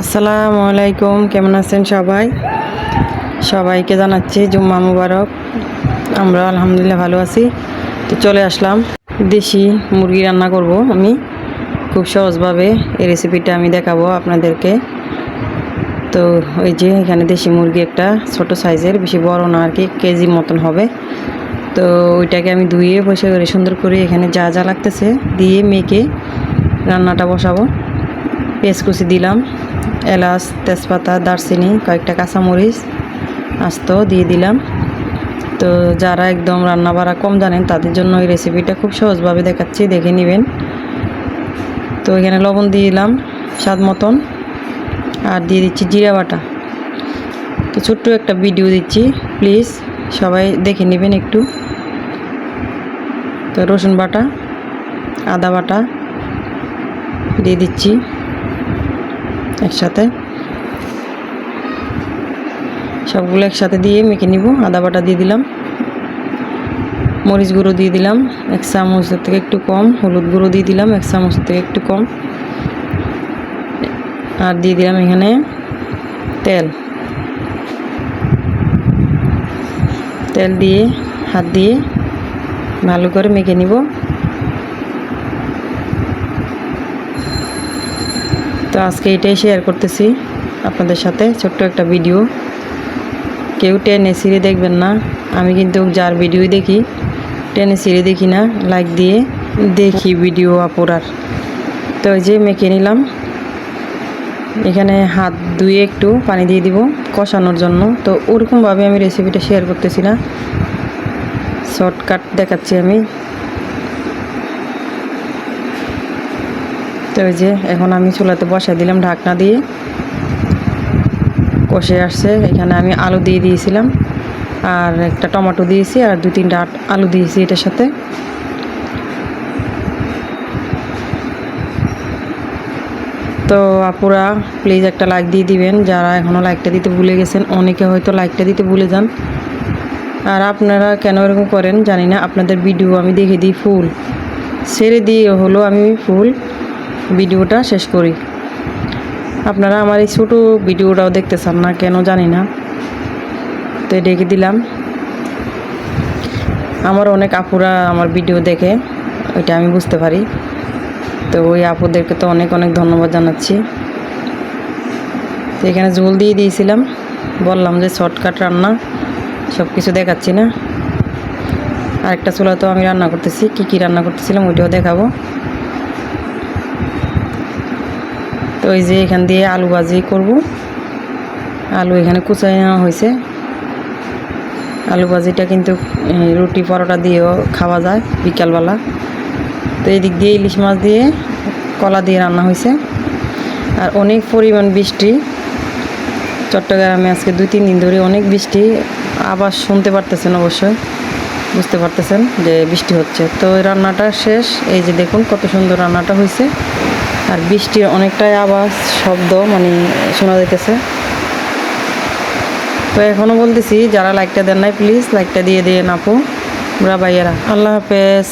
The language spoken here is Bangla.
আসসালামু আলাইকুম, কেমন আছেন সবাই? সবাইকে জানাচ্ছি জুম্মা মুবারক। আমরা আলহামদুলিল্লাহ ভালো আছি। তো চলে আসলাম, দেশি মুরগি রান্না করব আমি। খুব সহজভাবে এই রেসিপিটা আমি দেখাবো আপনাদেরকে। তো ওই যে এখানে দেশি মুরগি একটা ছোট সাইজের, বেশি বড় না আর কি, কেজি মতন হবে। তো ওইটাকে আমি ধুয়ে, বসে করে, সুন্দর করে এখানে যা যা লাগতেছে দিয়ে মেখে রান্নাটা বসাবো। পেঁয়াজ কুচি দিলাম এলাচ, তেজপাতা, দারচিনি, কয়েকটা কাঁচামরিচ, আস্ত দিয়ে দিলাম। তো যারা একদম রান্না বাড়া কম জানেন, তাদের জন্য এই রেসিপিটা খুব সহজভাবে দেখাচ্ছি, দেখে নেবেন। তো এখানে লবণ দিয়ে দিলাম স্বাদ মতন। আর দিয়ে দিচ্ছি জিরা বাটা। তো ছোট্ট একটা ভিডিও দিচ্ছি, প্লিজ সবাই দেখে নেবেন একটু। তো রসুন বাটা, আদা বাটা দিয়ে দিচ্ছি। একসাথে। সবগুলো একসাথে দিয়ে মেখে নিব। আদা বাটা দিয়ে দিলাম। মরিচ গুঁড়ো দিয়ে দিলাম। এক চামচের থেকে একটু কম। হলুদ গুঁড়ো দিয়ে দিলাম। এক চামচের থেকে একটু কম। আর দিয়ে দিলাম এখানে তেল। তেল দিয়ে, হাত দিয়ে ভালো করে মেখে নিব। তো আজকে এটাই শেয়ার করতেছি আপনাদের সাথে ছোট্ট একটা ভিডিও কেউ টেনে সিঁড়ে দেখবেন না। আমি কিন্তু যার ভিডিওই দেখি, টেনে সিঁড়ে দেখি না লাইক দিয়ে দেখি ভিডিও আপুরার। তো ওই যে মেখে নিলাম। এখানে হাত ধুয়ে একটু পানি দিয়ে দিব কষানোর জন্য। তো ওরকমভাবে আমি রেসিপিটা শেয়ার করতেছি না। শর্টকাট দেখাচ্ছি আমি। তো ওই যে এখন আমি চুলাতে বসাই দিলাম ঢাকনা দিয়ে। কষে আসছে, এখানে আমি আলু দিয়ে দিয়েছিলাম। আর একটা টমেটো দিয়েছি আর দু তিনটা আলু দিয়েছি এটার সাথে। তো আপুরা প্লিজ একটা লাইক দিয়ে দিবেন। যারা এখনও লাইকটা দিতে ভুলে গেছেন, অনেকে হয়তো লাইকটা দিতে ভুলে যান। আর আপনারা কেন এরকম করেন জানি না, আপনাদের ভিডিও আমি দেখে দিই ফুল। ছেড়ে দিয়ে হলো আমি ফুল। ভিডিওটা শেষ করি। আপনারা আমার এই ছোটো ভিডিওটাও দেখতে চান না, কেন জানি না। তো ডেকে দিলাম। আমার অনেক আপুরা আমার ভিডিও দেখে, ওইটা আমি বুঝতে পারি। তো ওই আপুদেরকে তো অনেক অনেক ধন্যবাদ জানাচ্ছি। তো এখানে ঝোল দিয়ে দিয়েছিলাম। বললাম যে শর্টকাট রান্না সব কিছু দেখাচ্ছি না। আরেকটা চুলা তো আমি রান্না করতেছি, কী কী রান্না করতেছিলাম ওইটাও দেখাবো। তো ওই যে এখান দিয়ে আলু ভাজি করব। আলু এখানে কুচাই নেওয়া হয়েছে। আলু ভাজিটা কিন্তু রুটি পরোটা দিয়েও খাওয়া যায় বিকালবেলা। তো এই দিক দিয়ে ইলিশ মাছ দিয়ে কলা দিয়ে রান্না হয়েছে। আর অনেক পরিমাণ বৃষ্টি। চট্টগ্রামে আজকে দুই, তিন দিন ধরে অনেক বৃষ্টি। আবার শুনতে পারতেছেন অবশ্যই বুঝতে পারতেছেন যে বৃষ্টি হচ্ছে। তো রান্নাটা শেষ। এই যে দেখুন কত সুন্দর রান্নাটা হয়েছে। আর বৃষ্টির অনেকটাই আওয়াজ, শব্দ মানে শোনা যেতেছে তো এখনও বলতেছি, যারা লাইকটা দেন নাই প্লিজ লাইকটা দিয়ে দিয়ে নাপো আমরা ভাইয়েরা, আল্লাহ হাফেজ।